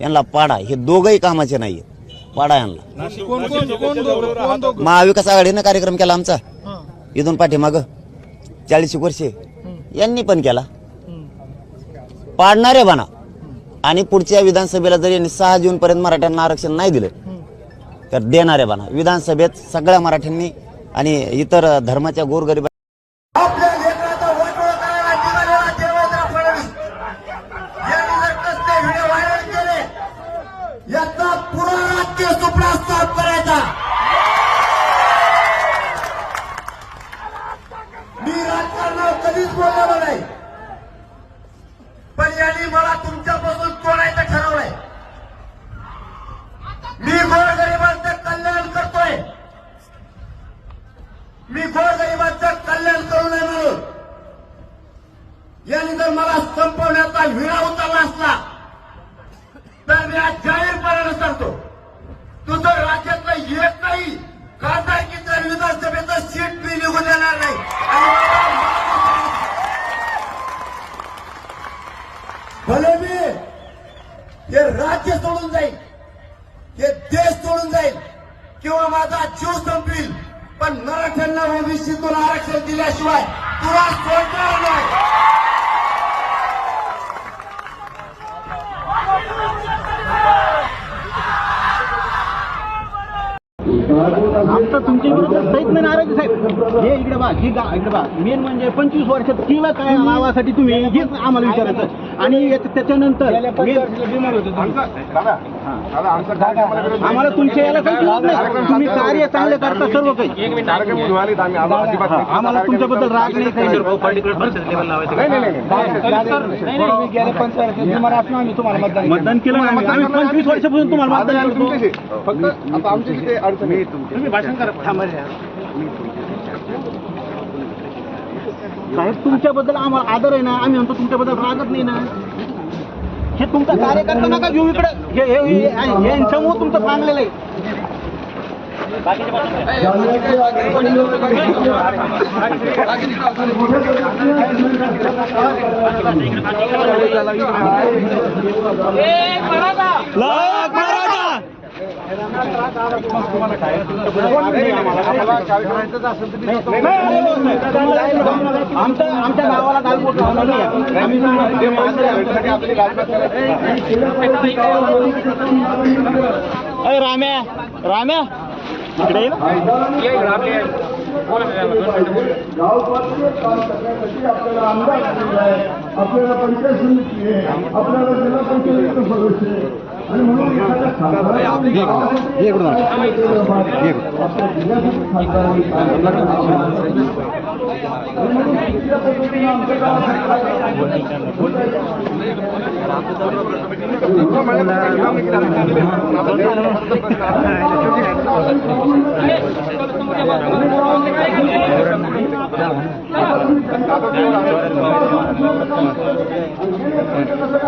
यांना पाडा. हे दोघही कामाचे नाही पाडा यांना. कोण कोण कोण दोघं? कोण दोघं? महाविकास आघाडीनं कार्यक्रम केला आमचा. हां. इथून पाठीमाग. चाळीस एक वर्षे. यांनी पण केला. पाडणारे बना आणि पुढच्या विधानसभेला जर यांनी सहा जून पर्यंत मराठ्यांना आरक्षण नाही दिलं तर देणारे बना विधानसभेत सगळ्या मराठ्यांनी आणि इतर धर्माच्या गोरगरीब मी गोरगरिबांचं कल्याण करू नये म्हणून. यांनी जर मला संपवण्याचा विरा उतरला असला तर मी आज जाहीरपणाने सांगतो तुझं राज्यातलं येत नाही खासदारकीचं विधानसभेचं सीट मी निघून देणार नाही. भले मी हे राज्य सोडून जाईल हे देश सोडून जाईल किंवा माझा जीव संपईल पण मराठ्यांना ओबीसीतून आरक्षण दिल्याशिवाय तुला सोडणार नाही. आमचं तुमच्या विरुद्ध सहित नाही नाराजी साहेब हे इकडे बा ही गा इकडे बा मेन म्हणजे पंचवीस वर्षात केलं काय नावासाठी तुम्ही हेच आम्हाला विचारायचं आणि याच्या- त्याच्यानंतर main- आम्हाला तुमच्या याला काही विरोध नाही. तुम्ही कार्य चांगले करता सर्व काही. आम्हाला तुमच्याबद्दल राग नाही काही. नाही. मतदान केलं आम्ही आम्ही पंचवीस वर्षापासून तुम्हाला मतदान करतो. फक्त आता आमची अडचण तुम्ही भाषण करा. थांबा साहेब तुमच्याबद्दल आम्हाला आदर आहे ना? आम्ही म्हणतो तुमच्याबद्दल रागत नाही ना. हे तुमचा कार्यकर्ता नका घेऊ इकडे. हे- हे- हे- यांच्यामुळे तुमचं सांगलेलं आहे. आमच्या आमच्या गावाला गालबोट लावणार नाही आम्ही राम्या राम्या. इकडे आपल्याला आपल्याला पंचायत समिती आहे. आपल्याला जिल्हा पंचायत सदस्य आहे. आणि म्हणून